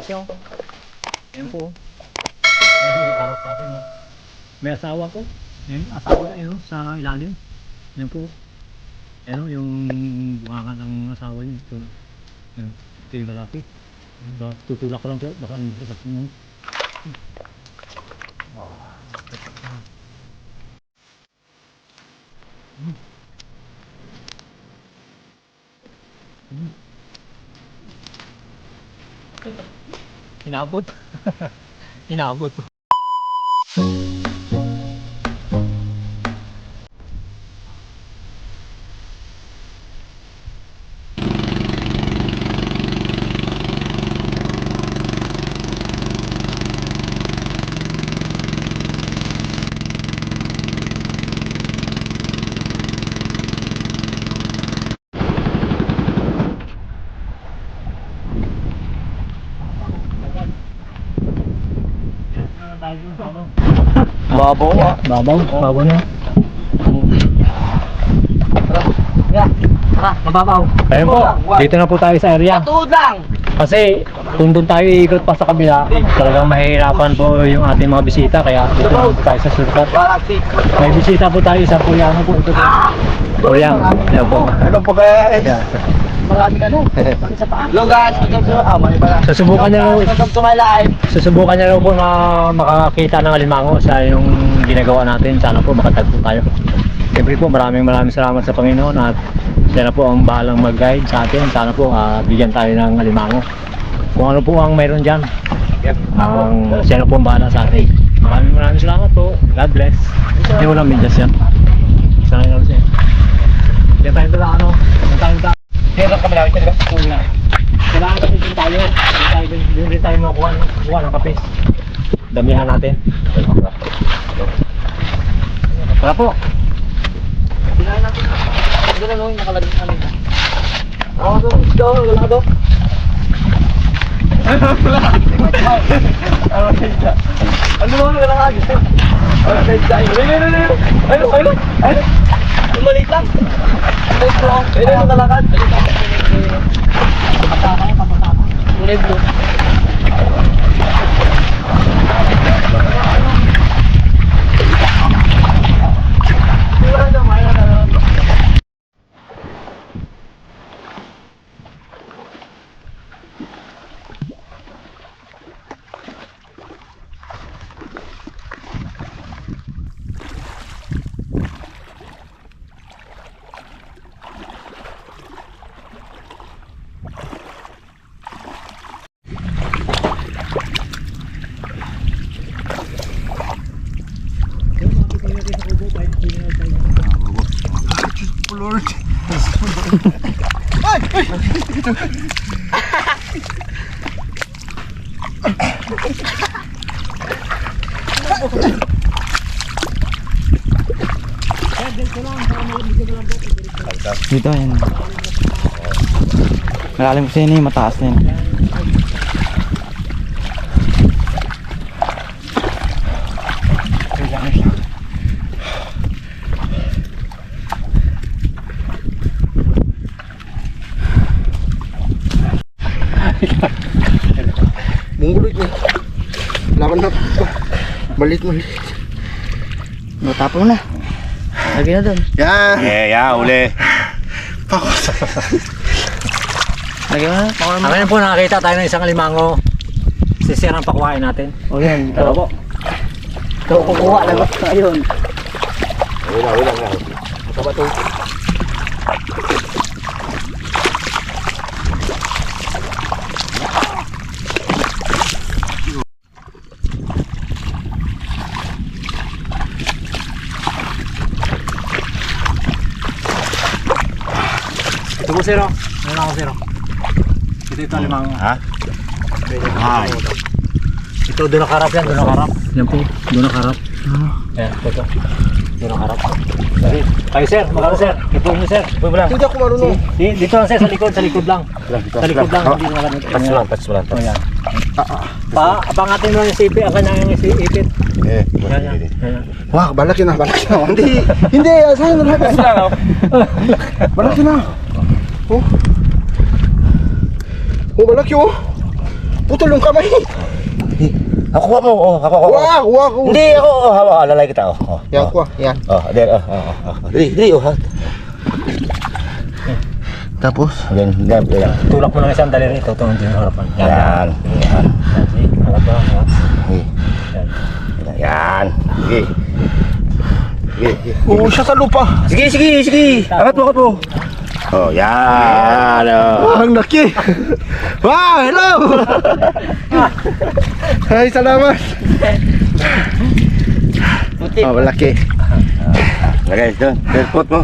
siya. Ayan po. May asawa ko. Ayan, asawa yun sa ilalim. Ayan po. Ayan oh, yung bunganga ng asawa niya. Ito, ayan, ito yung lalaki. Baka Tutulak ko lang siya. Baka ano sa mo. Inabot. Inabot. Babaw ah. Babaw, babaw na. Tara, mababaw. Ayun po, dito na po tayo sa area. Tudang! Kasi kung doon tayo iikot pa sa kabila, talagang mahihirapan po yung ating mga bisita. Kaya dito na po tayo sa shortcut. May bisita po tayo sa Puyano po. Ito po. Puyang. Ayan po. Ano po guys? Ayan. Marami ka na. Sa paa? Hello guys, welcome to... Ah, mali pala. Susubukan niya raw, Welcome to my life. susubukan niya raw po na makakita ng alimango sa yung ginagawa natin. Sana po makatagpo tayo. Siyempre po maraming maraming salamat sa Panginoon at siya na po ang bahalang mag-guide sa atin. Sana po ah, bigyan tayo ng alimango. Kung ano po ang mayroon dyan, ang siya na po ang bahala sa atin. Maraming maraming salamat po. God bless. Hindi mo lang medyas yan. Hindi tayo dala ano. Hindi tayo dala. Meron kami namin talaga. Una. Kailangan kasi din tayo. Hindi tayo din, din tayo makuha, makuha ng kapis. Damihan natin. Tara po. Pinahin natin. Doon lang yung nakalagay sa amin. Ako doon, doon, wala ka doon. Ano mo wala ka agad? Ano sa isa? Ano ano ano? Ano ano? Ano? Maliit lang. Ano ito? Ano ang kalakad? Kulay blue. Wala Tumalit lang. Tumalit lang. Pwede na talakad. Pwede na talakad. Pwede na talakad. Pwede. Malalim kasi yun eh, mataas na yun. Munggulit niya. Laban na. Malit malit. Matapon mo na. Lagi na doon. Yan. Eh, ya, uli. Lagi na. Pakawala mo. Ngayon po nakakita tayo ng isang alimango. Sisirang pakuhain natin. O yan. Tara po. Ito, kukuha lang ako ngayon. Wala, wala, wala. Matabato. Ito po zero. Ano ako zero? Ito ito alimango. Ha? Ay. Ito doon nakarap yan, doon nakarap. Yan po, doon nakarap. Ayan, ito ito. Doon nakarap. Dali. Kayo sir, magkano sir? Ito mo sir. Ito mo lang. Hindi ako marunong. Di, dito lang sir, sa likod, sa likod lang. Sa likod lang, hindi ganito. Touch mo lang, touch mo lang. Oh, touch. yan. Pa, abangatin mo yung sipi, akan na yung si- ipit. Eh, Yan, yan. hindi. yan. Wah, balak yun na, balak yun na. Hindi, hindi, saan na lahat? Balak yun na. Oh. Oh, balak yun. putol yung kamay. Ako ako oh, ako ako. Wah, wah, wah. Hindi ako oh, hawa, lalay kita oh. oh. Yan oh. ko, yan. Oh, di oh, oh, oh, oh. Di, di oh. ha. Tapos, Yan, yan, yan. Tulak mo ng isang daliri, tutulong din yung harapan. Yan. Yan. Yan. Yan. Yan. Yan. Sige. Sige, sige. Oo, siya sa lupa. Sige, sige, sige. Angat mo, angat mo. Oh, yan. Oh. Ang laki. Wah, hello. Ay, salamat. Puti. Oh, malaki. Lagay doon. Put mo.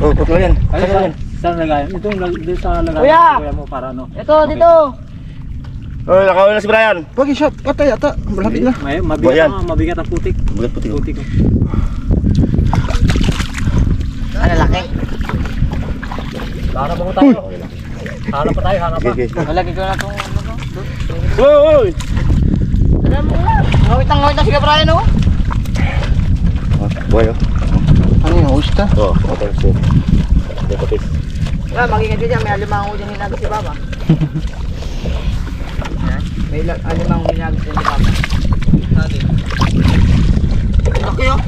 Oh, put mo yan. Ay, saan, saan lagayan? Ito yung lag- dito sa. Kuya! Kuya mo para ano. Ito, dito. Oh, nakawala na si Brian. Pagi siya, patay ata. Malapit na. May, mabigat, ang- mabigat ang putik. Bugat puti. oh. Putik ko. Ano, laki? Hanap mo tayo. Hanap pa tayo, hanap pa. Malaki ko na itong ano ko. Oh, oh. Alam mo na. Ngawit ang ngawit na si oh. Oh, boy, oh. Ano yung usta? Oh, okay, so. Hindi puti. Ah, mag-ingat ka dyan. May alimango dyan hinagos si Baba. May alimango hinagos dyan ni Baba. Laki, oh.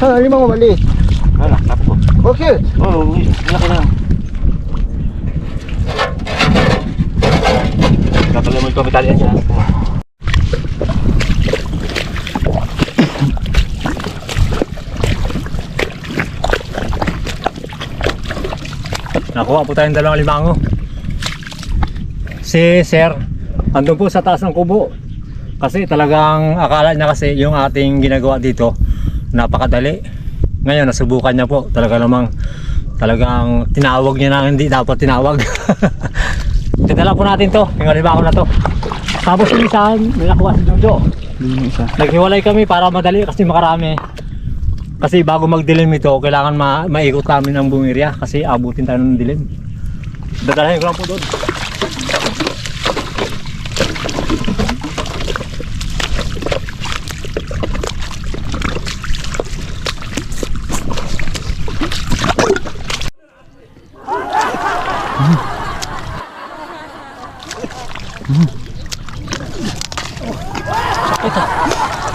Ah, lima mo maliit. Wala, tapo ko. Okay. Oh, malaki na. Kapag mo ito, mitali yan siya. Nakuha po tayong dalawang limango. Si Sir, andun po sa taas ng kubo. Kasi talagang akala niya kasi yung ating ginagawa dito, napakadali. Ngayon, nasubukan niya po. Talaga namang, talagang tinawag niya na hindi dapat tinawag. Tinala po natin to, yung limango na to. Tapos yung isa, may nakuha si Jojo. Naghiwalay kami para madali kasi makarami. Kasi bago magdilim ito, kailangan ma maikot namin ang bumirya kasi abutin tayo ng dilim. Dadalhin ko lang po doon.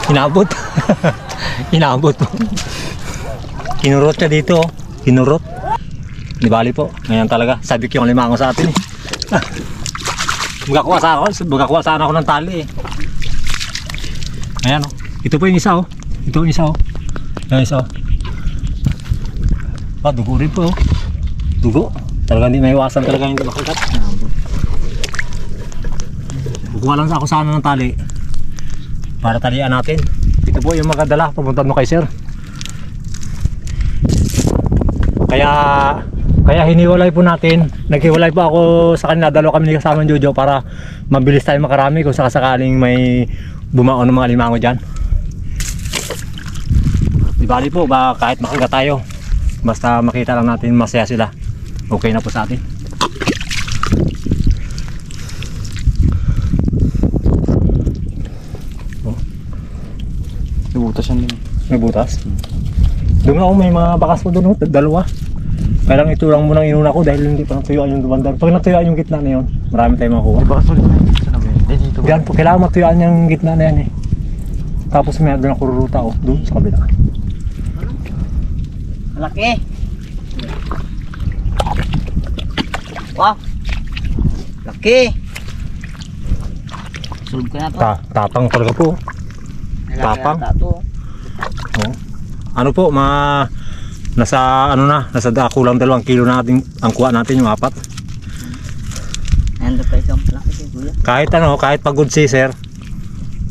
Inabot. Inabot po. Kinurot niya dito. oh. Kinurot. Di bali po. Ngayon talaga. Sabi ko yung limango sa atin. eh. Magakuha sa ako. Magakuha sana ako ng tali eh. Ayan oh. Ito po yung isa oh. Ito yung isa oh. Yung isa oh. Ah, dugo rin po oh. Dugo. Talaga hindi may iwasan talaga hindi makakat. Kukuha lang ako sana ng tali para talian natin. Ito po yung magdala pumunta mo kay sir. Kaya kaya hiniwalay po natin. Naghiwalay po ako sa kanila. Dalawa kami ni kasama ng Jojo para mabilis tayo makarami kung sakasakaling may bumaon ng mga limango dyan. Di bali po, ba kahit makagat tayo. Basta makita lang natin masaya sila. Okay na po sa atin. Nabutas yan din. May butas? Doon ako may mga bakas mo doon, oh, dalawa. Kaya lang ito lang muna ang inuna ko dahil hindi pa natuyuan yung dumandar. Pag natuyuan yung gitna na yun, marami tayong makuha. Baka sulit na yun. Saan namin? Hindi dito. Yan po, kailangan matuyuan yung gitna na yan eh. Tapos may doon ako ruruta oh, doon sa kabila. Malaki. Wow. Laki. Sulog ko na to. Ta tapang talaga po. Tapang. Oh. Ano po, ma nasa ano na, nasa da, kulang dalawang kilo na ating ang kuha natin yung apat. Nandun pa isang malaki si Kuya. Kahit ano, kahit pagod si sir,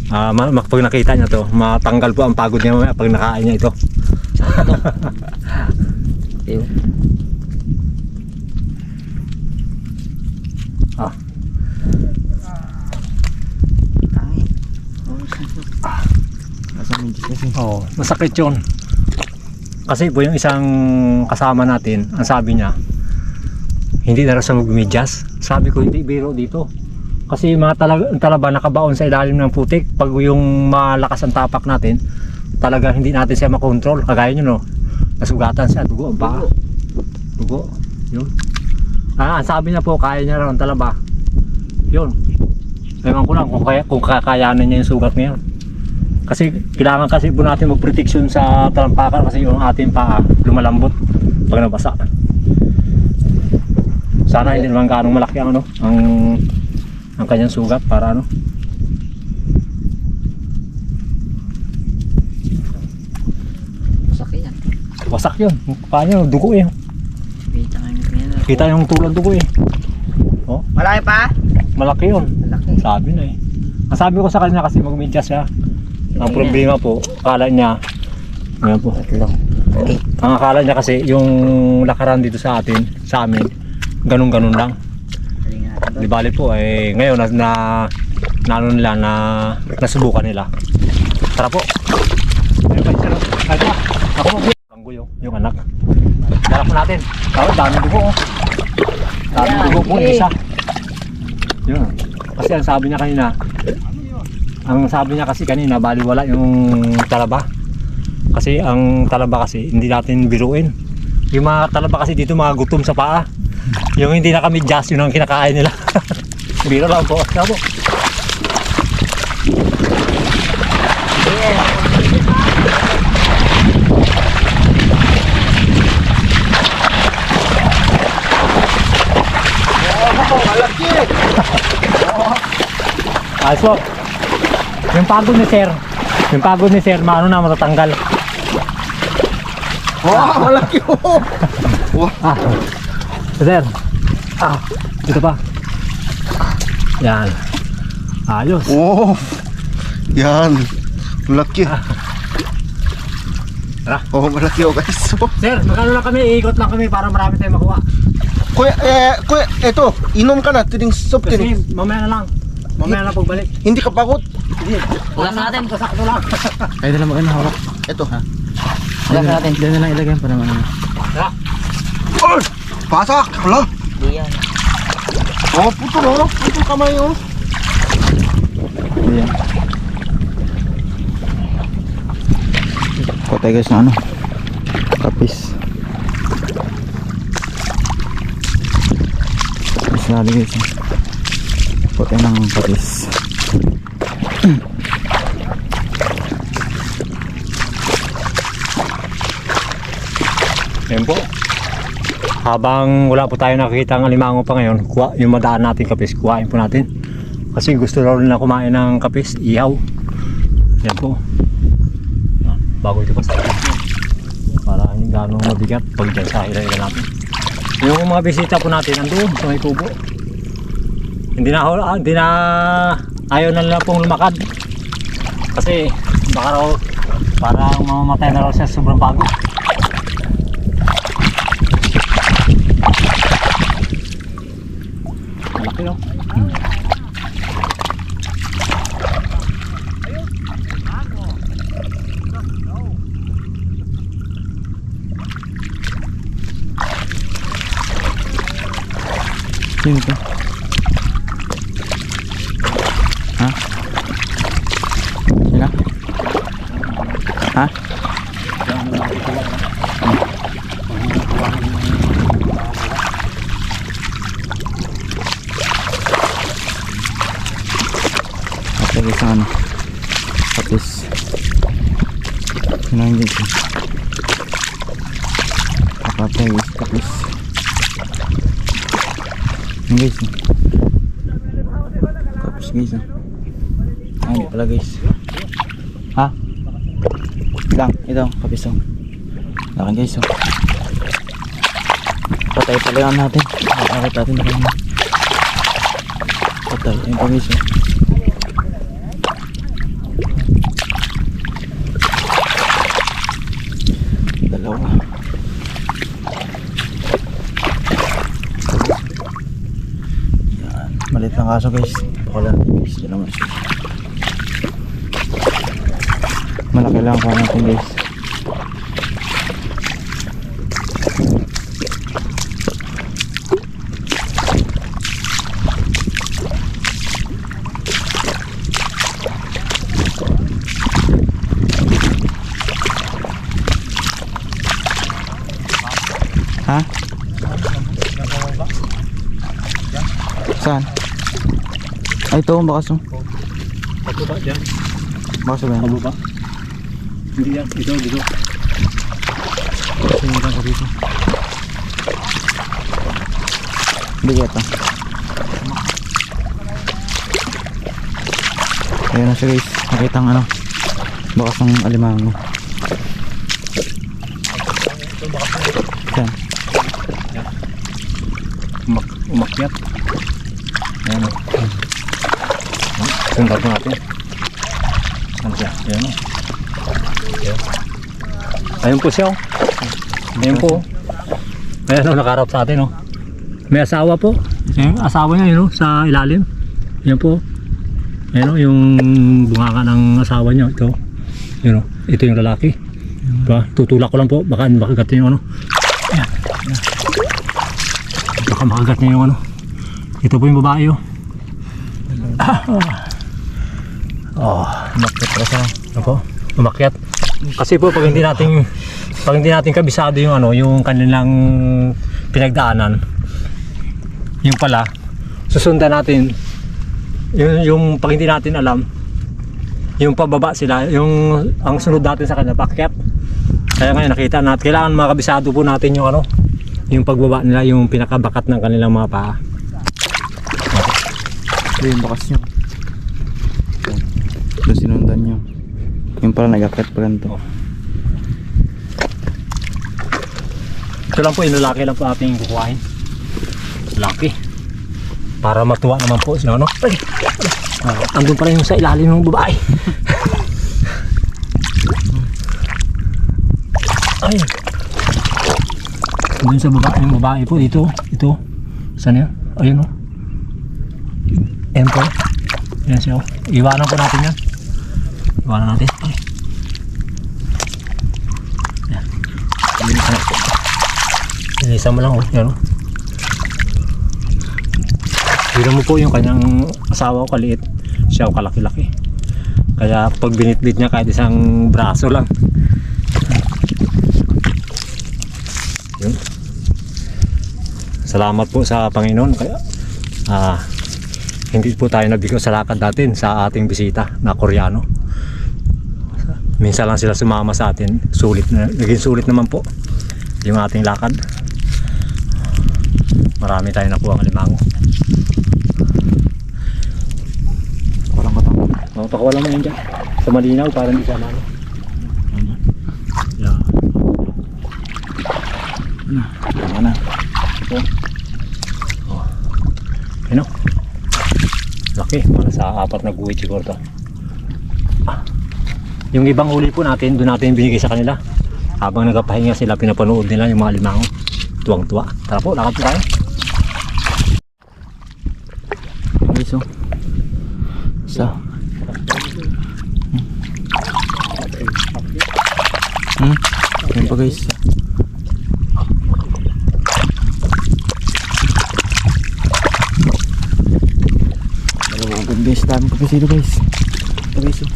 ah ma- pag nakita niya to, matanggal po ang pagod niya mamaya pag nakain niya ito. Ayun. Ah. Tangi. Oh, masakit yun. Kasi po yung isang kasama natin, ang sabi niya, hindi na raw siya magmedyas. Sabi ko, hindi biro dito. Kasi mga talaga, talaba nakabaon sa ilalim ng putik. Pag yung malakas ang tapak natin, talaga hindi natin siya makontrol. Kagaya nyo no, nasugatan siya, dugo ang paa. Dugo. Yun. Ah, ang sabi niya po, kaya niya raw ang talaba. Yun. Ewan ko lang kung, kaya, kung kakayanan niya yung sugat ngayon. Kasi kailangan kasi po natin mag-protection sa talampakan kasi yung ating paa lumalambot pag nabasa. Sana hindi naman ganong malaki ang ano, ang ang kanyang sugat para ano. Sakit yan. Wasak yun. Paano dugo eh. Kita yung tulad dugo eh. Malaki pa? Malaki yun. Malaki. Sabi na eh. Ang sabi ko sa kanya kasi magmedyas siya. Ang problema po, akala niya, ngayon po, ang akala niya kasi yung lakaran dito sa atin, sa amin, ganun-ganun lang. Di bali po, eh, ngayon na, na, na ano nila, na nasubukan nila. Tara po. Ayun pa, sir. Kahit na, ako mo, Tanggo yung, yung anak. Tara po natin. Tara, dami dugo oh. Dami Ayan, dugo po, isa. Yun. Kasi ang sabi niya kanina, ang sabi niya kasi kanina, baliwala yung talaba. Kasi ang talaba kasi, hindi natin biruin. Yung mga talaba kasi dito, mga gutom sa paa. Yung hindi na kami jazz, yun ang kinakain nila. Biro lang po. Tara po. Ayos po. Yung pagod ni sir, yung pagod ni sir, maano na matatanggal. Wow, malaki oh. Ah, sir. Ah, dito pa. Yan. Ayos. Oh. Yan. Malaki. Tara. Oh, malaki oh guys. Sir, magkano lang kami, iikot lang kami para marami tayong makuha. Kuya, eh, kuya, eto, inom ka na, tining soft Kasi mamaya na lang. Mamaya na pagbalik. Hindi ka pagod. Ulas natin. Sakto lang. Kaya na lang maganda hawak. Eto. Ulas natin. Diyan na lang ilagay para ano. Tara. Oh, pasak. Hala. Di yan. Oh, putol oh. Putol kamay oh. Ayan. Patay guys na ano. Kapis. Kapis na guys. Patay ng kapis. Yan po. Habang wala po tayo nakikita ng alimango pa ngayon, kuha, yung madaan natin kapis, kuhain po natin. Kasi gusto raw nila kumain ng kapis, ihaw. Yan po. Yan, Bago ito pa sa Para hindi gano'ng mabigat pag dyan sa ilay natin. Yung mga bisita po natin, andun sa may tubo. Hindi na, ah, hindi na ayaw na nila pong lumakad. Kasi baka raw parang mamamatay na raw siya sobrang pagod. Malaki no? Sino to? Kapag isang ano. Sino hindi ito? Kapatay is kapis Yan guys eh. Kapis guys hindi pala guys. Ha? Lang, ito kapis oh Laki guys oh. Patay pala yan natin. Nakakit natin. Patay, ayun pa guys oh Dalawa Yan, malit lang kaso guys. Baka lang guys, yun naman. Malaki lang pa natin guys ito ang bakas oh. Pababa dyan. Bakas ba yan? Pababa. Hindi yan. Dito, dito. Sinigang ko dito. Hindi ito. Ayan na siya guys. Nakita ang ano. Bakas ng alimango. Saan? Umak umakyat. Ayan o. Sundan po natin. Ano siya? Ayan o. Ayan. Ayun po siya o. Ayan po. Ayan o, nakaharap sa atin o. May asawa po. Ayan, asawa niya yun o, sa ilalim. Ayan po. Ayan o, yung bunganga ng asawa niya. Ito. Yun o, ito yung lalaki. Diba? Tutulak ko lang po. Baka makagat niya yung ano. Ayan. Ayan. Baka makagat niya yung ano. Ito po yung babae oh. Oh, Bakit pa sa ako, umakyat. Kasi po pag hindi natin pag hindi natin kabisado yung ano, yung kanilang pinagdaanan. Yung pala susundan natin yung, yung pag hindi natin alam yung pababa sila, yung ang sunod natin sa kanila pakyat. Kaya ngayon nakita natin, kailangan makabisado po natin yung ano, yung pagbaba nila, yung pinakabakat ng kanilang mga paa. Ito yung bakas nyo. Ito sinundan nyo. Yung pala nag-akit pa ganito. Ito lang po, inulaki lang po ating kukuhain. Laki. Para matuwa naman po siya, no? Ay! Ah, andun pa rin yung sa ilalim ng babae. Ay! Andun sa babae, yung babae po dito. Ito. Saan yan? Ayun, no? Ayan po. Ayan siya, oh. Iwanan po natin yan. Iwanan natin. Ay. Ayan. Linisan na po. Linisan mo lang, oh. Yan, oh. Tignan mo po yung kanyang asawa ko kaliit. Siya ko kalaki-laki. Kaya pag binitbit niya kahit isang braso lang. Yun. Salamat po sa Panginoon. Kaya ah, hindi po tayo nabigo sa lakad natin sa ating bisita na Koreano. Minsan lang sila sumama sa atin. Sulit na, naging sulit naman po yung ating lakad. Marami tayong nakuha ng limango. Walang katang. Oh, pakawala mo yan dyan. Sa malinaw para hindi siya malo. Yeah. Tama na. Ano? Laki. Para sa apat na guhit siguro to. Ah. Yung ibang huli po natin, doon natin binigay sa kanila. Habang nagpapahinga sila, pinapanood nila yung mga limango. Tuwang-tuwa. Tara po, lakad po tayo. Guys, oh. Isa. Hmm? Yan pa guys. Dalawa agad guys. Dami ko kasi dito guys. Ito guys. oh.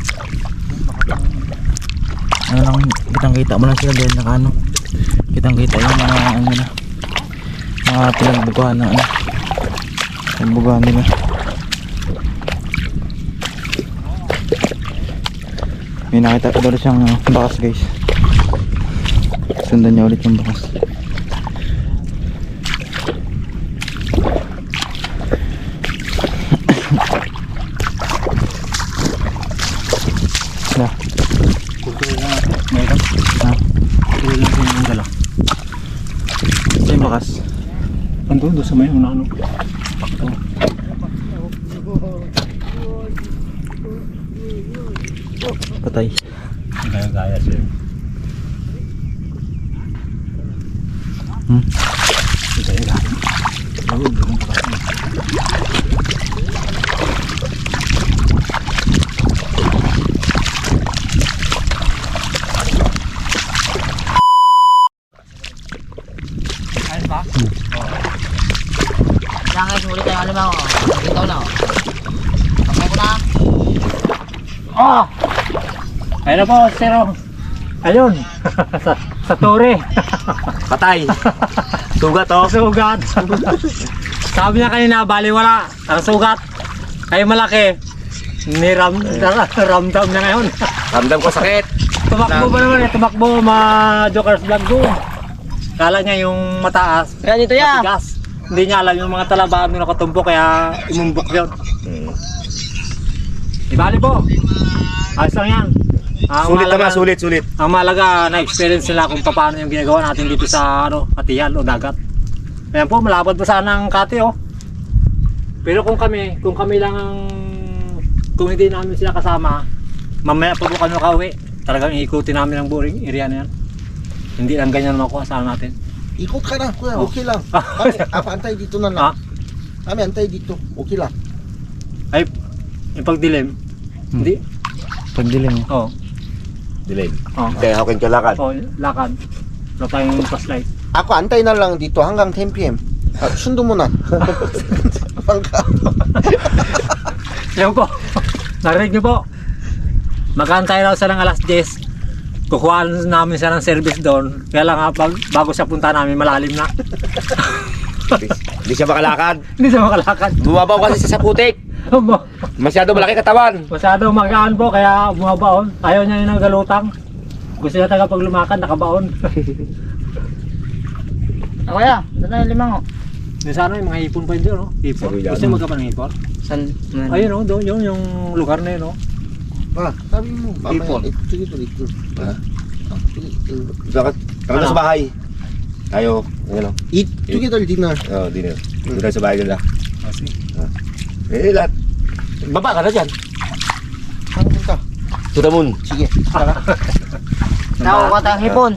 Ano lang, kitang kita mo lang sila dahil naka ano. Kitang kita yung mga ano na. Mga pinagbukuhan na ano. Pinagbukuhan nila. May nakita ko doon siyang uh, bakas guys. Sundan niya ulit yung bakas. Na, Kukuha lang natin. Mayroon. na, Kukuha lang natin yung dala. ito yung bakas. Andun, doon sa may una ano. Patay. Gaya-gaya siya. Hmm? Gaya-gaya. Oo, doon pa kasi. Kaya guys, ulit tayo alam ako. Ikaw na. Takbo ko na. Oh! Ayun na po, zero. Ayun. sa, tore. Patay! Sugat oh! Sugat. Sabi niya kanina, bali wala. Ang sugat. Kayo malaki. Niram, ramdam na ngayon. Ramdam ko sakit. tumakbo ba naman eh, tumakbo ma Joker's vlog doon. Kala niya yung mataas, Kaya dito ya. matigas. Hindi niya alam yung mga talabaan doon nakatumbok kaya imumbok yun. Hmm. Di bali po. Ayos lang yan. Ang Sulit naman, mahalaga- sulit, sulit. Ang malaga na-experience nila kung paano yung ginagawa natin dito sa ano, katiyan o dagat. Ayan po, malapad pa sana ang kati oh. Pero kung kami, kung kami lang ang kung hindi namin sila kasama, mamaya pa po kami makauwi. Talagang ikutin namin ang buong area na yan. Hindi lang ganyan makuha sana natin. Ikot ka na, kuya. Oh. Okay lang. Kami, ako antay dito na Ha? lang. Kami antay dito. Okay lang. Ay, yung pagdilim. Hindi. Pagdilim. Oh. Delay. Oh. Kaya yung kalakad. Oh, lakad. Wala tayong flashlight. Ako antay na lang dito hanggang 10 p.m. Ah, sundo mo na. Bangka. Yan po. Narinig niyo po. Magantay raw siya ng alas 10. Kukuha namin siya ng service doon. Kaya lang nga, bag- bago siya punta namin, malalim na. Hindi siya makalakad. Hindi siya makalakad. Bumabaw kasi siya sa putik. Masyado malaki katawan. Masyado magaan po, kaya bumabaon. Ayaw niya yung nagalutang. Gusto niya taga pag lumakad, nakabaon. Ako ya. Saan tayo limang oh? Yung sana yung mga hipon pa yun doon, no? Hipon. Sabi Gusto niya magkapan ng hipon? San? Ayun, no? Doon, yun yung lugar na yun, no? Ah, sabi mo. Ipon. Sige, ito, ito. Ah, ah. Bakit? Kami Ano? sa bahay. Tayo, ano? Eat together dinner. Oh, dinner. Doon tayo sa bahay nila. Ah, sige. Eh, lahat. Baba ka na dyan. Saan punta? To the moon. Sige, tara. Nakuha tayong hipon.